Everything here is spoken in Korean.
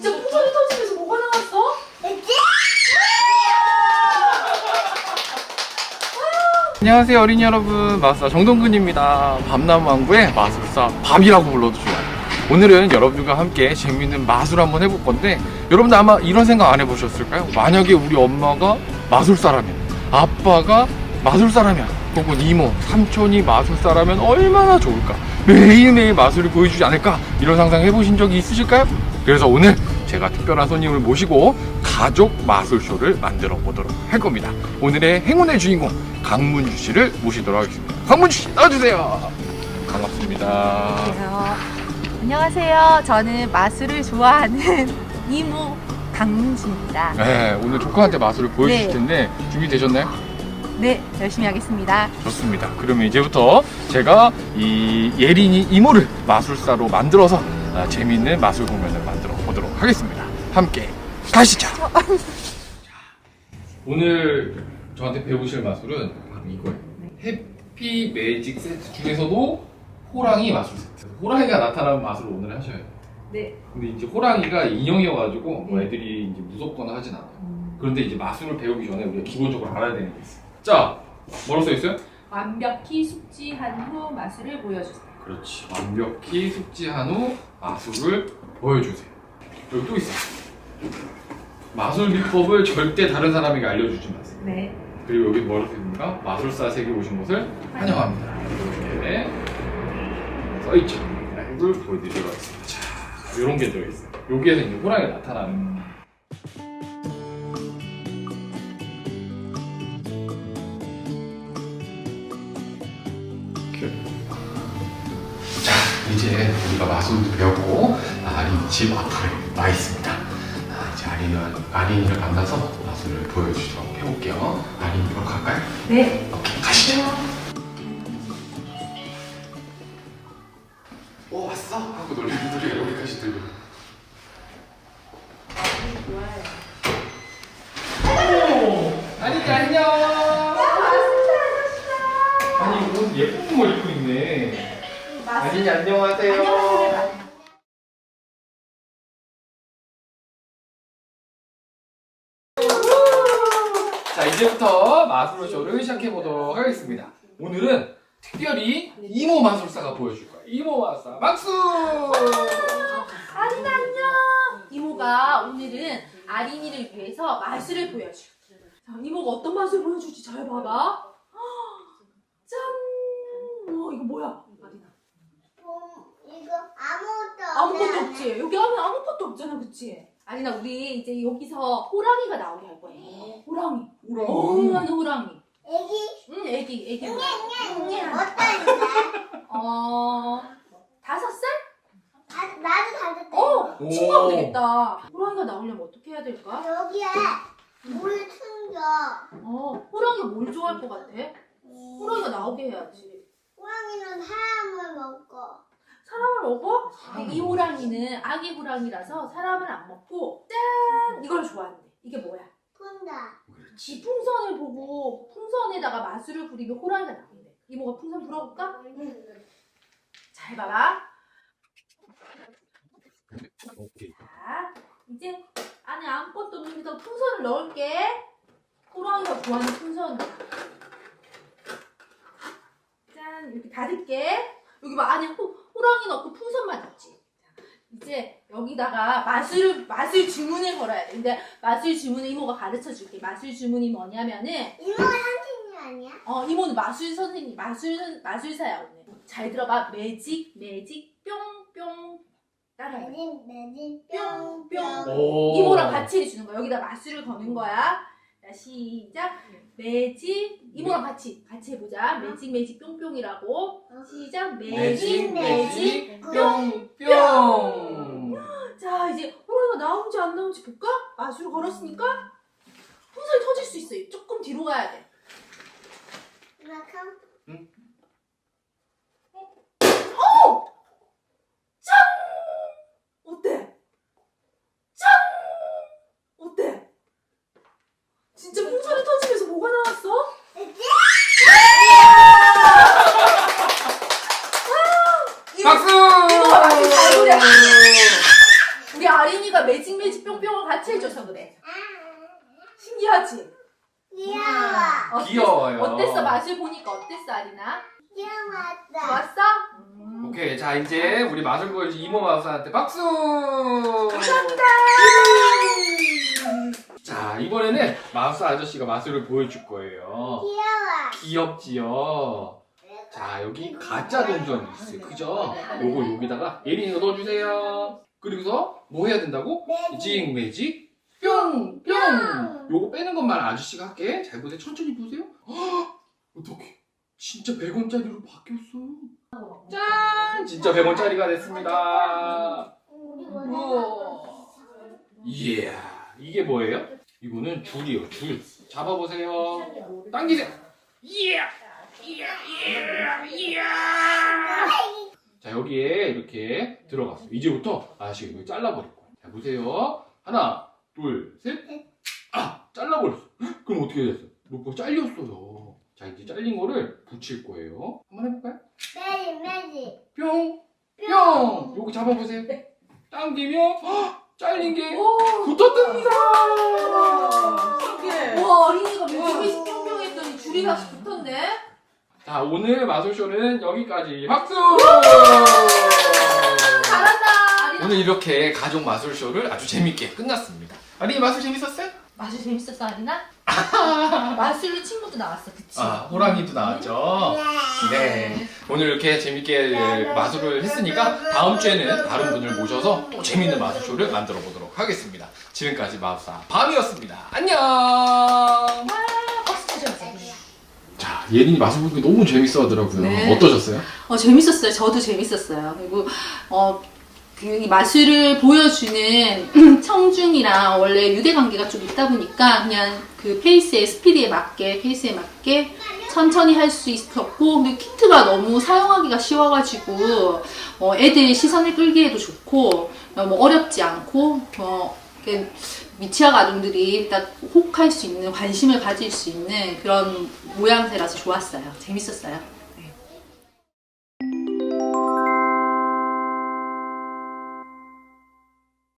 진짜 풍선이 터지면서 뭐가 나왔어? 안녕하세요 어린이 여러분. 마술사 정동근입니다. 밤나무왕국의 마술사 밤이라고 불러도 좋아요. 오늘은 여러분들과 함께 재밌는 마술 한번 해볼 건데 여러분들 아마 이런 생각 안 해보셨을까요? 만약에 우리 엄마가 마술사라면 아빠가 마술사라면 혹은 이모, 삼촌이 마술사라면 얼마나 좋을까 매일매일 마술을 보여주지 않을까 이런 상상 해보신 적이 있으실까요? 그래서 오늘 제가 특별한 손님을 모시고 가족 마술쇼를 만들어 보도록 할 겁니다. 오늘의 행운의 주인공 강문주 씨를 모시도록 하겠습니다. 강문주 씨 나와주세요. 반갑습니다. 안녕하세요. 안녕하세요. 저는 마술을 좋아하는 이모 강문지입니다. 네, 오늘 조카한테 마술을 보여주실 네. 텐데 준비되셨나요? 네, 열심히 하겠습니다. 좋습니다. 그러면 이제부터 제가 이 예린이 이모를 마술사로 만들어서 아, 재미있는 마술 공연을 만들어 보도록 하겠습니다. 함께 가시죠. 오늘 저한테 배우실 마술은 바로 이거예요. 해피 매직 세트 중에서도 호랑이 마술 세트. 호랑이가 나타나는 마술을 오늘 하셔야 돼요. 네. 근데 이제 호랑이가 인형이어가지고 뭐 네. 애들이 이제 무섭거나 하진 않아요. 그런데 이제 마술을 배우기 전에 우리가 기본적으로 알아야 되는 게 있어요. 자, 뭐라고 써 있어요? 완벽히 숙지한 후 마술을 보여주세요. 그렇지. 완벽히 숙지한 후 마술을 보여주세요. 여기 또 있어요. 마술 비법을 절대 다른 사람에게 알려주지 마세요. 네. 그리고 여기 뭐라고 써있습니까? 마술사 세계 오신 것을 환영합니다. 이렇게 써있죠. 이걸 보여드리도록 하겠습니다. 자, 이런 게 들어있어요. 여기에서 이제 호랑이가 나타나는 이제 우리가 마술도 배웠고 아린 집 앞에 와 있습니다. 아, 이제 아린을, 아린이를 만나서 마술을 보여주도록 해볼게요. 아린이로 갈까요? 네. 오케이, 가시죠. 오, 왔어? 하고 놀리는 소리가 여기까지 들려. 오, 아린이 안녕. 아니, 옷 예쁜 거 입고 있네. 아린이 안녕하세요. 자 이제부터 마술 쇼를 시작해 보도록 하겠습니다. 오늘은 특별히 이모 마술사가 보여줄 거예요. 이모 마술사 박수! 아린 안녕. 이모가 오늘은 아린이를 위해서 마술을 보여줘. 자, 이모가 어떤 마술 보여줄지 잘 봐봐. 짠. 와 이거 뭐야? 음, 이거 아무것도. 없지. 여기 아무것도 없잖아, 그치? 아리나, 우리 이제 여기서 호랑이가 나오게 할 거야. 호랑이. 어머나 호랑이. 애기 응, 애기, 애기. 응, 응. 어떤데? 어, 다섯 살? 아, 나도 다녔대. 어, 오. 친구하면 되겠다. 호랑이가 나오려면 어떻게 해야 될까? 여기에 물 튕겨. 어, 호랑이가 뭘 좋아할 것 같아? 음, 호랑이가 나오게 해야지. 호랑이는 사람을 먹고. 사람을 먹어? 이 호랑이는 아기 호랑이라서 사람을 안 먹고, 짠! 이걸 좋아한대. 이게 뭐야? 푼다. 이 풍선을 보고 풍선에다가 마술을 부리면 호랑이가 나온대. 이모가 풍선 불어볼까? 잘 봐봐. 자, 이제 안에 아무것도 없으니까 풍선을 넣을게. 호랑이가 좋아하는 풍선. 짠, 닫을게. 여기 봐, 안에 호, 호랑이 넣고 풍선만 넣지. 자, 이제 여기다가 마술, 마술 주문을 걸어야 돼. 근데 마술 주문을 이모가 가르쳐 줄게. 마술 주문이 뭐냐면은, 이모가 선생님 아니야? 어, 이모는 마술 선생님, 마술, 마술사야, 오늘. 잘 들어봐. 매직, 매직, 뿅, 뿅. 따라해. 매진 뿅, 뿅뿅. 오. 이모랑 같이 해주는 거야. 여기다 마술을 거는 거야. 자, 시작. 매직. 이모랑 같이, 같이 해보자. 매직, 매직, 뿅뿅이라고. 시작. 매직, 매직, 뿅. 뿅. 자, 이제 호랑이가 나오는지 안 나오는지 볼까? 마술을 걸었으니까 풍선이 터질 수 있어. 조금 뒤로 가야 돼. 이만큼? 어때? 짠! 어때? 진짜 풍선이 터지면서 뭐가 나왔어? 이거 박수! 이모가 마술 잘 부려. 우리 아린이가 어린이가 매직 매직 뿅뿅을 같이 해줘서 그래. 아, 신기하지? 귀여워. 어땠- 귀여워요. 어땠어? 맛을 보니까 어땠어, 아리나? 귀여웠다. 좋았어? 음. 오케이 자 이제 우리 마술 보여준 이모 마술한테 박수 감사합니다. 자 이번에는 마술 아저씨가 마술을 보여줄 거예요 귀여워. 귀엽지요 자 여기 가짜 동전이 있어요 그죠 요거 여기다가 예린이가 넣어주세요 그리고서 뭐 해야 된다고 매직 매직 뿅 뿅. 요거 빼는 것만 아저씨가 할게. 잘 보세요 천천히 보세요. 헉, 어떡해. 진짜 100원짜리로 바뀌었어요 짠! 진짜 100원짜리가 됐습니다. 우와. 이야 이게 뭐예요? 이거는 줄이요 줄. 잡아보세요. 당기세요 이야! 이야 이야 이야! 자 여기에 이렇게 들어갔어요. 이제부터 아저씨가 이거 잘라버릴 거예요. 자 보세요. 하나 둘 셋 아 잘라버렸어 헉, 그럼 어떻게 됐어요? 로퍼 잘렸어요 자 이제 잘린 거를 붙일 거예요 한번 해볼까요? 매직 매직. 뿅 뿅! 요거 잡아보세요. 당기면 헉, 잘린 게 오. 붙었답니다. 신기해. 우와, 어린이가 매직 뿅뿅 했더니 줄이 다시 붙었네. 자, 오늘 마술쇼는 여기까지. 박수! 잘한다. 오늘 이렇게 가족 마술쇼를 아주 재밌게 끝났습니다. 아니, 마술 재밌었어요? 마술 재밌었어, 아리나? 마술로 친구도 나왔어, 그치? 아, 호랑이도 나왔죠. 네. 오늘 이렇게 재밌게 마술을 했으니까 다음 주에는 다른 분을 모셔서 또 재밌는 마술쇼를 만들어 보도록 하겠습니다. 지금까지 마술사 밤이었습니다. 안녕! 아, 박수 쳐줘야지. 자, 예린이 마술 보니까 너무 재밌어 하더라고요. 네. 어떠셨어요? 어, 재밌었어요. 저도 재밌었어요. 그리고, 어, 그, 이 마술을 보여주는 청중이랑 원래 유대 관계가 좀 있다 보니까 그냥 그 페이스에, 스피드에 맞게, 페이스에 맞게 천천히 할 수 있었고, 키트가 너무 사용하기가 쉬워가지고, 어, 애들 시선을 끌기에도 좋고, 너무 어렵지 않고, 어, 미취학 아동들이 딱 혹할 수 있는, 관심을 가질 수 있는 그런 모양새라서 좋았어요. 재밌었어요.